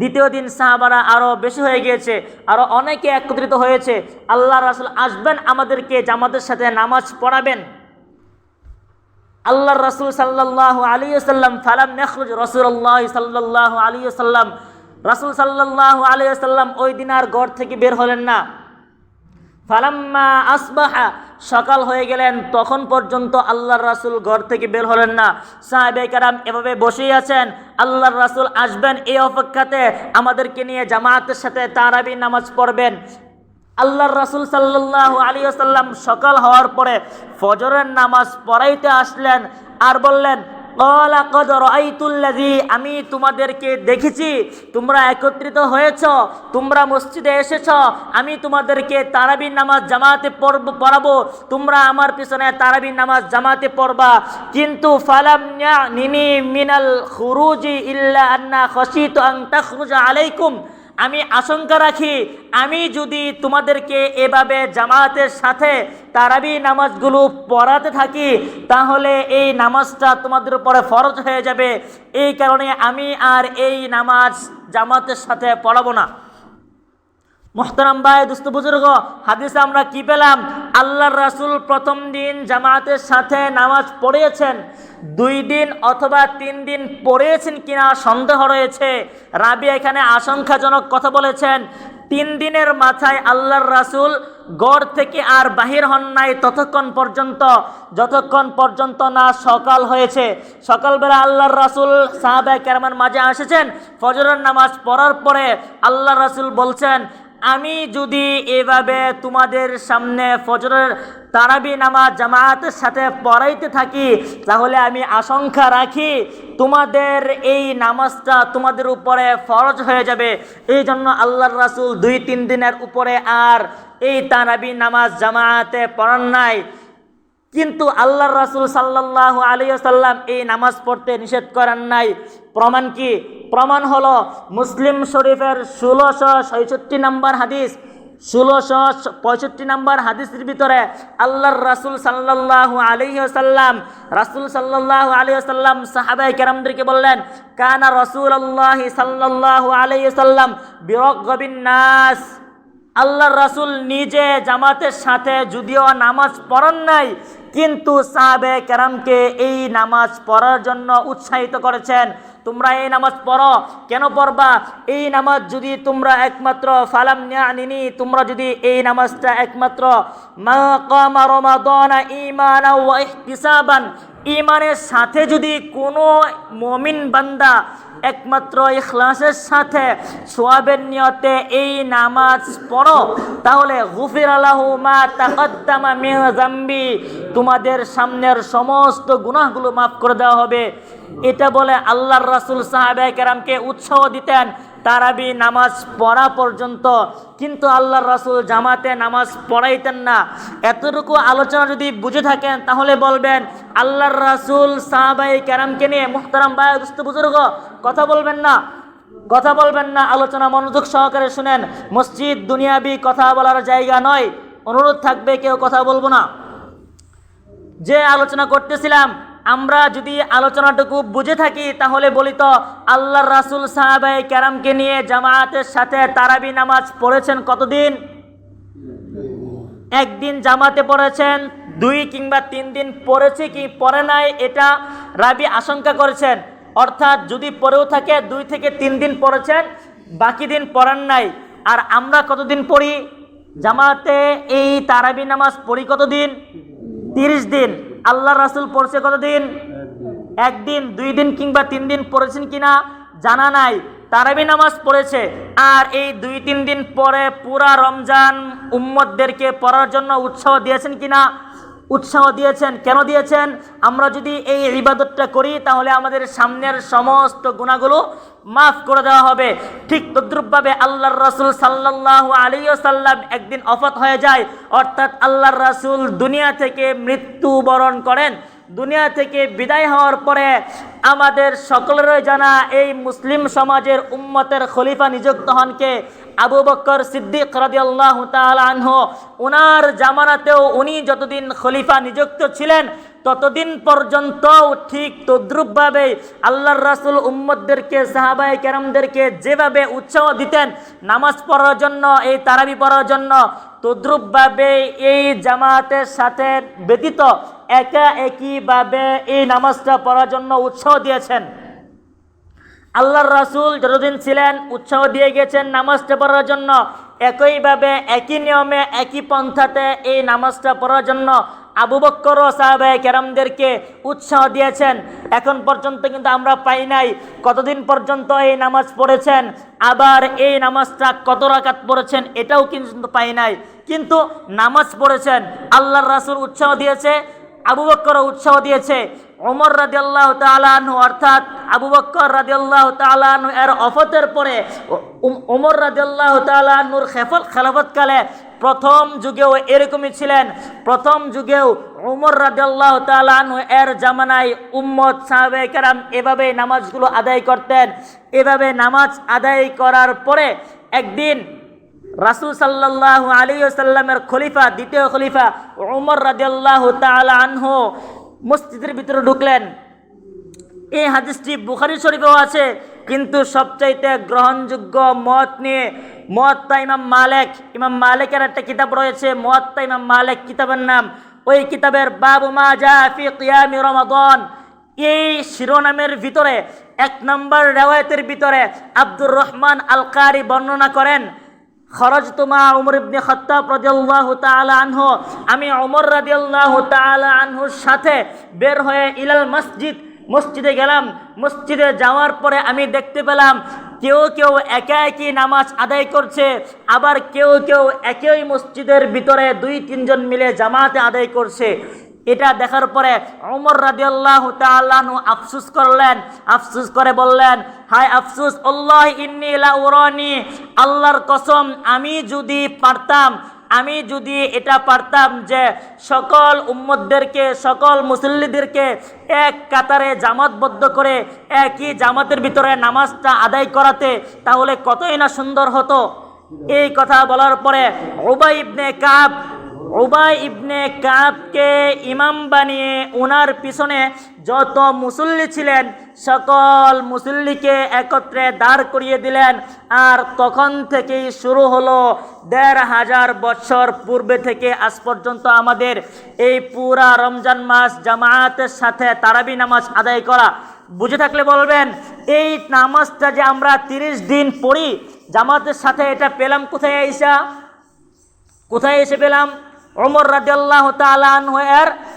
দ্বিতীয় দিন সাহাবারা আরও বেশি হয়ে গিয়েছে আরও অনেকে একত্রিত হয়েছে। আল্লাহ রাসুল আসবেন আমাদেরকে জামাতের সাথে নামাজ পড়াবেন। আল্লাহ রাসুল সাল্লাহ আলী সাল্লাম ফালাম নেখরুজ রসুল্লাহ সাল্লাহ আলী সাল্লাম রাসুল সাল্লাহ আলী সাল্লাম ওই দিন আর গড় থেকে বের হলেন না। ফালাম্মা আসবাহা, সকাল হয়ে গেলেন, তখন পর্যন্ত আল্লাহর রাসুল ঘর থেকে বের হলেন না। সাহেবে কারাম এভাবে বসেই আছেন, আল্লাহর রাসুল আসবেন এই অপেক্ষাতে, আমাদেরকে নিয়ে জামায়াতের সাথে তারাবি নামাজ পড়বেন। আল্লাহর রাসুল সাল্লাহ আলী আসাল্লাম সকাল হওয়ার পরে ফজরের নামাজ পড়াইতে আসলেন, আর বললেন "ক্বালা ক্বাদ রাআইতুল্লাযী", আমি তোমাদেরকে দেখেছি তোমরা একত্রিত হয়েছ তোমরা মসজিদে এসেছ আমি তোমাদেরকে তারাবির নামাজ জামাতে পড়ব পড়াবো তোমরা আমার পিছনে তারাবির নামাজ জামাতে পড়বা। কিন্তু ফালাম নিনি মিনাল খুরুজি ইল্লা আন্না আলাইকুম। আমি আশঙ্কা রাখি, আমি যদি তোমাদেরকে এভাবে জামায়াতের সাথে তারাবি নামাজগুলো পড়াতে থাকি, তাহলে এই নামাজটা তোমাদের উপরে ফরজ হয়ে যাবে। এই কারণে আমি আর এই নামাজ জামাতের সাথে পড়াবো না। মোহতারাম ভাই, দুস্থ বুজুর্গ, হাদিসে আমরা কি পেলাম? আল্লাহর রাসুল প্রথম দিন জামাতের সাথে নামাজ পড়িয়েছেন, দুই দিন অথবা তিন দিন পড়িয়েছেন কিনা সন্দেহ রয়েছে। রাবি এখানে আশঙ্কাজনক কথা বলেছেন, তিন দিনের মাথায় আল্লাহর রাসুল গড় থেকে আর বাহির হন নাই ততক্ষণ পর্যন্ত, যতক্ষণ পর্যন্ত না সকাল হয়েছে। সকালবেলা আল্লাহর রাসুল সাহাবায় কেরামের মাঝে এসেছেন ফজরের নামাজ পড়ার পরে আল্লাহর রাসুল বলছেন আমি যদি এভাবে তোমাদের সামনে ফজরের তারাবি নামাজ জামায়াতের সাথে পড়াইতে থাকি, তাহলে আমি আশঙ্কা রাখি তোমাদের এই নামাজটা তোমাদের উপরে ফরজ হয়ে যাবে। এই জন্য আল্লাহর রাসুল দুই তিন দিনের উপরে আর এই তারাবি নামাজ জামায়াতে পড়ান নাই। কিন্তু আল্লাহর রাসুল সাল্লাহ আলিয়াল্লাম এই নামাজ পড়তে নিষেধ করেন নাই। প্রমাণ কি? প্রমাণ হলো মুসলিম শরীফের ষোলোশো ছয়ষট্টি নম্বর হাদিস। ষোলোশো পঁয়ষট্টি নম্বর হাদিসের ভিতরে আল্লাহর রাসুল সাল্লাহ আলিয়াল্লাম রাসুল সাল্লাহ আলিয়াল্লাম সাহাবাই কেরামদেরকে বললেন, কানা রসুল আল্লাহ সাল্লাহ আলিয়াল্লাম বিরগবিন নাস আল্লাহর রাসুল নিজে জামাতের সাথে যদিও নামাজ পড়ান নাই, কিন্তু সাহাবে কেরামকে এই নামাজ পড়ার জন্য উৎসাহিত করেছেন। তোমরা এই নামাজ পড়ো। কেন পড়বা? এই নামাজ যদি তোমরা একমাত্র ফালাম নিনি তোমরা যদি এই নামাজটা একমাত্র মা কামা রমাদানা ইমানা ওয়া ইহতিসাবান ইমানের সাথে যদি কোনো মমিন বান্দা একমাত্র ইখলাসের সাথে সোয়াবের নিয়তে এই নামাজ পড়ো, তাহলে গুফির আল্লাহ মা জাম্বি তোমাদের সামনের সমস্ত গুনাহগুলো মাফ করে দেওয়া হবে। এটা বলে আল্লাহর রাসুল সাহাবে কেরামকে উৎসাহ দিতেন, তারাবি নামাজ পড়া পর্যন্ত। কিন্তু আল্লাহর রাসুল জামাতে নামাজ পড়াইতেন না। এতটুকু আলোচনা যদি বুঝে থাকেন, তাহলে বলবেন আল্লাহর রাসুল সাহাবাই কেরামকে নিয়ে মুহতারাম ভাই, দুস্থ বুজুর্গ, কথা বলবেন না, কথা বলবেন না, আলোচনা মনোযোগ সহকারে শুনেন। মসজিদ দুনিয়াবি কথা বলার জায়গা নয়, অনুরোধ থাকবে, কেউ কথা বলব না। যে আলোচনা করতেছিলাম, আমরা যদি আলোচনাটুকু বুঝে থাকি, তাহলে বলি তো, আল্লাহর রাসুল সাহাবাই ক্যারামকে নিয়ে জামায়াতের সাথে তারাবি নামাজ পড়েছেন কতদিন? একদিন জামাতে পড়েছেন দুই কিংবা তিন দিন পড়েছে কি পরে নাই, এটা রাবি আশঙ্কা করেছেন। অর্থাৎ যদি পরেও থাকে, দুই থেকে তিন দিন পড়েছেন, বাকি দিন পড়েন নাই। আর আমরা কতদিন পড়ি? জামাতে এই তারাবি নামাজ পড়ি কতদিন? তিরিশ দিন। আল্লাহ রাসুল পড়ছে কতদিন? একদিন, দুই দিন কিংবা তিন দিন পড়েছেন কিনা জানা নাই। তারাবি নামাজ পড়েছে। আর এই দুই তিন দিন পরে পুরা রমজান উম্মদদেরকে পড়ার জন্য উৎসাহ দিয়েছেন কিনা উৎসাহ দিয়েছেন। কেন দিয়েছেন? আমরা যদি এই ইবাদতটা করি, তাহলে আমাদের সামনের সমস্ত গুণাগুলো মাফ করে দেওয়া হবে। ঠিক তদ্রুপভাবে আল্লাহর রাসুল সাল্লাহ আলী সাল্লাম একদিন অফত হয়ে যায়। অর্থাৎ আল্লাহর রাসুল দুনিয়া থেকে মৃত্যুবরণ করেন। দুনিয়া থেকে বিদায় হওয়ার পরে আমাদের সকলেরই জানা এই মুসলিম সমাজের উম্মতের খলিফা নিযুক্ত হনকে আবু বক্কর সিদ্দিক রাদিয়াল্লাহু তাআলা আনহু। ওনার জামানাতেও উনি যতদিন খলিফা নিযুক্ত ছিলেন, ততদিন পর্যন্ত ঠিক তদ্রুপভাবে আল্লাহর রাসুল উম্মদদেরকে সাহাবাই কেরামদেরকে যেভাবে উৎসাহ দিতেন, নামাজ পড়ার জন্য, এই তারাবি পড়ার জন্য, তদ্রুপভাবে এই জামাতের সাথে ব্যতীত একা একইভাবে এই নামাজটা পড়ার জন্য উৎসাহ দিয়েছেন। আল্লাহর রাসুল যতদিন ছিলেন উৎসাহ দিয়ে গেছেন নামাজটা পড়ার জন্য। একইভাবে একই নিয়মে, একই পন্থাতে এই নামাজটা পড়ার জন্য আবু বক্কর সাহাবে কেরামদেরকে উৎসাহ দিয়েছেন। এখন পর্যন্ত কিন্তু আমরা পাই নাই কতদিন পর্যন্ত এই নামাজ পড়েছেন, আবার এই নামাজটা কত রাকাত পড়েছেন এটাও কিন্তু পাই নাই। কিন্তু নামাজ পড়েছেন, আল্লাহর রাসুল উৎসাহ দিয়েছে আবু বক্কর উৎসাহ দিয়েছে। ওমর রাদিয়াল্লাহু তাআলা আনহু, অর্থাৎ আবু বক্কর রাদিয়াল্লাহু তাআলা আনহু এর অফতের পরে ওমর রাদিয়াল্লাহু তাআলা আনহুর খেফল, খেলাফতকালে প্রথম যুগেও এরকমই ছিলেন। প্রথম যুগেও ওমর রাদিয়াল্লাহু তাআলা আনহু এর জামানায় উম্মত সাহাবে কেরাম এভাবে নামাজগুলো আদায় করতেন। এভাবে নামাজ আদায় করার পরে একদিন রাসুল সাল্লাহ আলী সাল্লামের খলিফা, দ্বিতীয় খলিফা উমর রাজিয়াল্লাহ তাআলা আনহু মসজিদের ভিতরে ঢুকলেন। এই হাদিসটি বুখারি শরীফেও আছে, কিন্তু সবচাইতে গ্রহণযোগ্য মত নিয়ে মহাত্মা ইমাম মালেক, ইমাম মালেকের একটা কিতাব রয়েছে মহাত্মা ইমাম মালেক কিতাবের নাম, ওই কিতাবের বাবু মা জা ফি কিয়ামি রমাদন। এই শিরোনামের ভিতরে এক নম্বর রেওয়ায়তের ভিতরে আব্দুর রহমান আল কারি বর্ণনা করেন খরজ তোমা উমর ইবনে খত্তাব রাদিয়াল্লাহু তাআলা আনহু। আমি ওমর রাদিয়াল্লাহু তাআলা আনহুর সাথে বের হয়ে ইলাল মসজিদ, মসজিদে গেলাম। মসজিদে যাওয়ার পরে আমি দেখতে পেলাম কেউ কেউ একা একই নামাজ আদায় করছে, আবার কেউ কেউ একই মসজিদের ভিতরে দুই তিনজন মিলে জামাতে আদায় করছে। এটা দেখার পরে ওমর রাদিয়াল্লাহু তাআলাহু আফসুস করলেন, আফসুস করে বললেন, হায় আফসুস, আল্লাহ ইন্নী আল্লাহর কসম, আমি যদি পারতাম, আমি যদি এটা পারতাম যে সকল উম্মদদেরকে সকল মুসল্লিদেরকে এক কাতারে জামাতবদ্ধ করে, একই জামাতের ভিতরে নামাজটা আদায় করাতে, তাহলে কতই না সুন্দর হতো? এই কথা বলার পরে ওবাই ইবনে কাব ওবাই ইবনে কাবকে ইমাম বানিয়ে ওনার পিছনে যত মুসল্লি ছিলেন, সকল মুসল্লিকে একত্রে দাঁড় করিয়ে দিলেন। আর তখন থেকেই শুরু হলো দেড় হাজার বছর পূর্বে থেকে আজ পর্যন্ত আমাদের এই পুরা রমজান মাস জামায়াতের সাথে তারাবি নামাজ আদায় করা। বুঝে থাকলে বলবেন, এই নামাজটা যে আমরা তিরিশ দিন পড়ি, জামাতের সাথে এটা পেলাম কোথায় আইসা? কোথায় এসে পেলাম? রাজ্লাহ তালান হয়ে এর